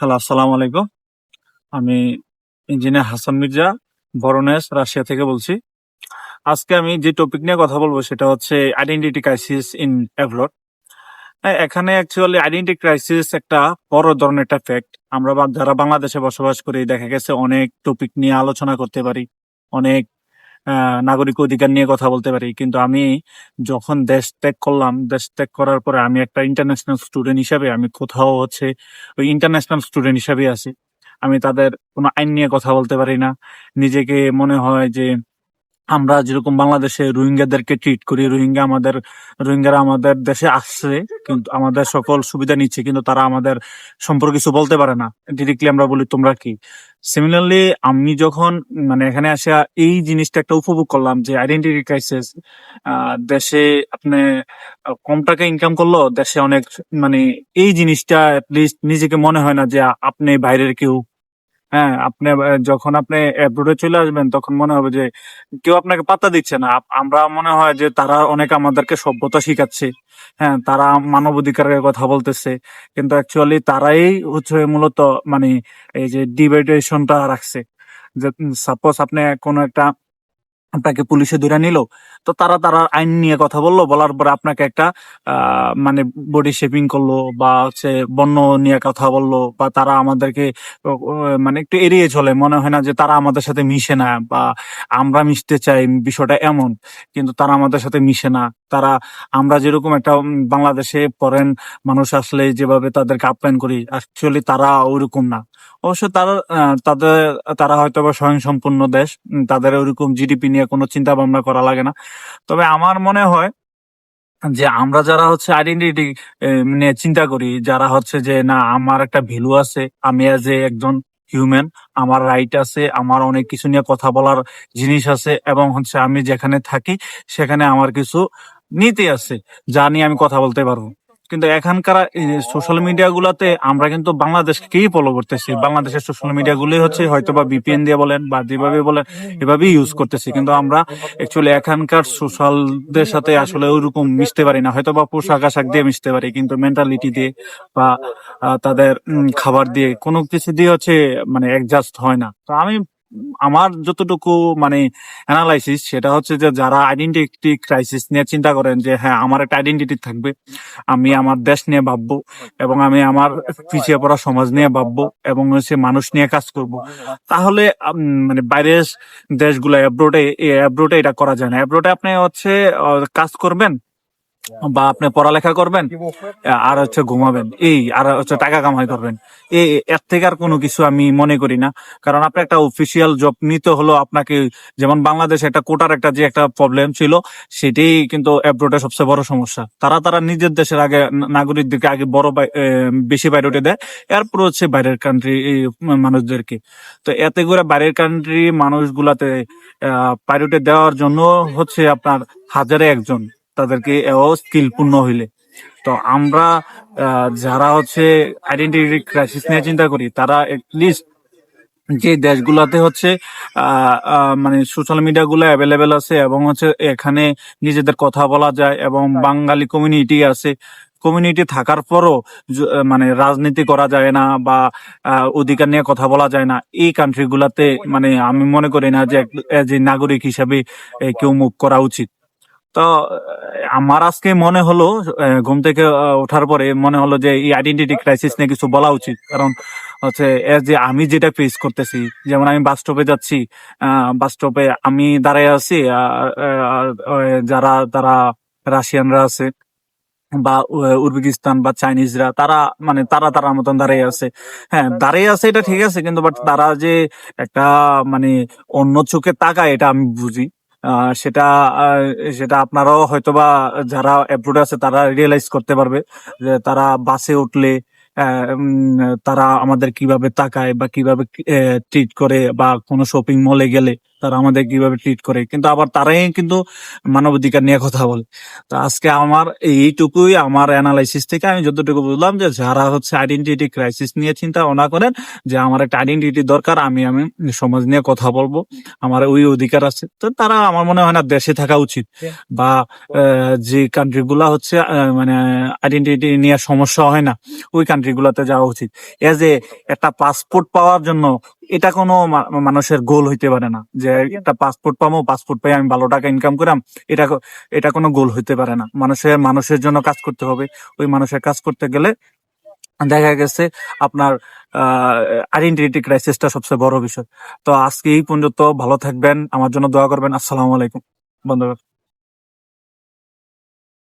Hello, আসসালামু আলাইকুম। আমি ইঞ্জিনিয়ার হাসান মির্জা বরনেস রাশিয়া থেকে বলছি। আজকে আমি যে টপিক নিয়ে কথা বলব সেটা হচ্ছে আইডেন্টিটি ক্রাইসিস ইন অ্যাব্রড এখানে অ্যাকচুয়ালি আইডেন্টি ক্রাইসিস একটা বড় ধরনের একটা ফ্যাক্ট আমরা যারা বাংলাদেশে বসবাস করি, দেখা গেছে অনেক টপিক নিয়ে আলোচনা করতে পারি, অনেক নাগরিক অধিকার নিয়ে কথা বলতে পারি। কিন্তু আমি যখন দেশ ত্যাগ করলাম, দেশ ত্যাগ করার পরে আমি একটা ইন্টারন্যাশনাল স্টুডেন্ট হিসাবে আমি কোথাও হচ্ছে ওই ইন্টারন্যাশনাল স্টুডেন্ট হিসাবে আছি। আমি তাদের কোনো আইন নিয়ে কথা বলতে পারি না। নিজেকে মনে হয় যে আমরা যেরকম বাংলাদেশে রোহিঙ্গাদেরকে ট্রিট করি, রোহিঙ্গা আমাদের, রোহিঙ্গারা আমাদের দেশে আসছে, কিন্তু আমাদের সকল সুবিধা নিচ্ছে, কিন্তু তারা আমাদের সম্পর্কে কিছু বলতে পারে না। ডিরেক্টলি আমরা বলি, তোমরা কি? সিমিলারলি আমি যখন মানে এখানে আসা এই জিনিসটা একটা উপভোগ করলাম যে আইডেন্টিটি ক্রাইসিস দেশে আপনি কম টাকা ইনকাম করল, দেশে অনেক মানে এই জিনিসটা নিজেকে মনে হয় না যে আপনি বাইরের কেউ হ্যাঁ আপনি যখন আপনি অ্যাব্রোডে চলে আসবেন, তখন মনে হবে যে কেউ আপনাকে পাত্তা দিচ্ছে না। আমরা মনে হয় যে তারা অনেক আমাদেরকে সভ্যতা শিখাচ্ছে। হ্যাঁ তারা মানব অধিকারের কথা বলতেছে। কিন্তু অ্যাকচুয়ালি তারাই হচ্ছে মূলত মানে এই যে ডিভাইডেশনটা রাখছে। যে সাপোজ আপনি কোনো একটা আপনাকে পুলিশে ধরে নিল। তো তারা তারা আইন নিয়ে কথা বলল, বলার পরে আপনাকে একটা মানে বডি শেপিং করল বা হচ্ছে বন্য নিয়ে কথা বলল বা তারা আমাদেরকে মানে একটু এড়িয়ে চলে। মনে হয় না যে তারা আমাদের সাথে মিশে না বা আমরা মিশতে চাই, বিষয়টা এমন। কিন্তু তারা আমাদের সাথে মিশে না। তারা, আমরা যেরকম একটা বাংলাদেশে ফরেন মানুষ আসলে যেভাবে তাদেরকে আপ্যায়ন করি অ্যাকচুয়ালি তারা ওইরকম না। অবশ্য তারা তাদের, তারা হয়তো বা স্বয়ংসম্পূর্ণ দেশ তাদের ওইরকম জিডিপি নিয়ে কোনো চিন্তা ভাবনা করা লাগে না। তবে আমার মনে হয় যে আমরা যারা হচ্ছে আইডেন্টিটি নিয়ে চিন্তা করি, যারা হচ্ছে যে না, আমার একটা ভ্যালু আছে, আমি এজ এ একজন হিউম্যান আমার রাইট আছে, আমার অনেক কিছু নিয়ে কথা বলার জিনিস আছে, এবং হচ্ছে আমি যেখানে থাকি, সেখানে আমার কিছু নীতি আছে, যা নিয়ে আমি কথা বলতে পারব। কিন্তু এখানকার সোশ্যাল মিডিয়া গুলাতে আমরা কিন্তু বাংলাদেশকেই ফলো করতেছি। বাংলাদেশের সোশ্যাল মিডিয়া গুলোই হচ্ছে হয়তো বা বিপিএন দিয়ে বলেন বা যেভাবে বলেন, এভাবেই ইউজ করতেছি। কিন্তু আমরা অ্যাকচুয়ালি এখানকার সোশ্যালদের সাথে আসলে ওইরকম মিশতে পারি না। হয়তো বা পোশাক আশাক দিয়ে মিশতে পারি, কিন্তু মেন্টালিটি দিয়ে বা তাদের খাবার দিয়ে কোনো কিছু দিয়ে হচ্ছে মানে অ্যাডজাস্ট হয় না। তো আমি আমার যতটুকু মানে অ্যানালাইসিস সেটা হচ্ছে যে যারা আইডেন্টিটি ক্রাইসিস নিয়ে চিন্তা করেন যে হ্যাঁ আমার একটা আইডেন্টিটি থাকবে, আমি আমার দেশ নিয়ে ভাববো এবং আমি আমার পিছিয়ে পড়া সমাজ নিয়ে ভাববো এবং হচ্ছে মানুষ নিয়ে কাজ করব। তাহলে মানে বাইরের দেশগুলো অ্যাব্রোডে অ্যাব্রোডে এটা করা যায় না। অ্যাব্রোডে আপনি হচ্ছে কাজ করবেন বা আপনি পড়ালেখা করবেন আর হচ্ছে ঘুমাবেন। এই, আর হচ্ছে টাকা কামাই করবেন। এই এর থেকে আর কোনো কিছু আমি মনে করি না। কারণ আপনি একটা অফিসিয়াল জব নিতে হলো আপনাকে, যেমন বাংলাদেশে একটা কোটার একটা যে একটা প্রবলেম ছিল, সেটাই কিন্তু অ্যাব্রোডে সবচেয়ে বড় সমস্যা। তারা তারা নিজের দেশের আগে নাগরিকদেরকে আগে বড় বেশি প্রায়োরিটি দেয়। এরপর হচ্ছে বাইরের কান্ট্রি মানুষদেরকে। তো এতে করে বাইরের কান্ট্রি মানুষগুলাতে প্রায়োরিটি দেওয়ার জন্য হচ্ছে আপনার হাজারে একজন। তাদেরকে স্কিলপূর্ণ হইলে। তো আমরা যারা হচ্ছে আইডেন্টিটি ক্রাইসিস নিয়ে চিন্তা করি তারা লিস্ট যে দেশগুলাতে হচ্ছে মানে সোশ্যাল মিডিয়া গুলো অ্যাভেলেবেল আছে এবং হচ্ছে এখানে নিজেদের কথা বলা যায় এবং বাঙালি কমিউনিটি আছে কমিউনিটি থাকার পরও মানে রাজনীতি করা যায় না বা অধিকার নিয়ে কথা বলা যায় না। এই কান্ট্রিগুলাতে মানে আমি মনে করি না যে যে নাগরিক হিসাবে কেউ মুখ করা উচিত। তো আমার আজকে মনে হলো ঘুম থেকে ওঠার পরে মনে হলো যে এই আইডেন্টিটি ক্রাইসিস নিয়ে কিছু বলা উচিত। কারণ হচ্ছে, এর যে আমি যেটা ফেস করতেছি, যেমন আমি বাস স্টপে যাচ্ছি বাস স্টপে আমি দাঁড়ায় আছি যারা, তারা রাশিয়ানরা আছে, বা উজবেকিস্তান বা চাইনিজরা, তারা মানে তারা তারার মতন দাঁড়িয়ে আছে। হ্যাঁ দাঁড়িয়ে আছে এটা ঠিক আছে, কিন্তু বাট তারা যে একটা মানে অন্য চোখে তাকায়, এটা আমি বুঝি। সেটা সেটা আপনারাও হয়তোবা যারা অ্যাপ্রুড আছে, তারা রিয়েলাইজ করতে পারবে যে তারা বাসে উঠলে তারা আমাদের কীভাবে তাকায় বা কীভাবে ট্রিট করে বা কোনো শপিং মলে গেলে তারা আমাদের কীভাবে ট্রিট করে। কিন্তু আবার তারাই কিন্তু মানবাধিকার নিয়ে কথা বলে। তো আজকে আমার এইটুকুই আমার অ্যানালাইসিস থেকে আমি যতটুকু বুঝলাম যে যারা হচ্ছে আইডেন্টিটি ক্রাইসিস নিয়ে চিন্তা ভাবনা করেন যে আমার একটা আইডেন্টিটি দরকার আমি আমি সমাজ নিয়ে কথা বলব আমার ওই অধিকার আছে। তো তারা আমার মনে হয় না দেশে থাকা উচিত। বা আহ, যে কান্ট্রি গুলা হচ্ছে মানে আইডেন্টিটি নিয়ে সমস্যা হয় না ওই কান্ট্রি গুলাতে যাওয়া উচিত। এজ এ একটা পাসপোর্ট পাওয়ার জন্য এটা কোনো মানুষের গোল হইতে পারে না। যে একটা পাসপোর্ট পাবো পাসপোর্ট পাই আমি ভালো টাকা ইনকাম করাম, এটা এটা কোনো গোল হইতে পারে না। মানুষের মানুষের জন্য কাজ করতে হবে। ওই মানুষের কাজ করতে গেলে দেখা গেছে আপনার আইডেন্টিটি ক্রাইসিসটা সবচেয়ে বড় বিষয়। তো আজকে এই পর্যন্ত ভালো থাকবেন, আমার জন্য দোয়া করবেন। আসসালামু আলাইকুম, বন্ধুরা।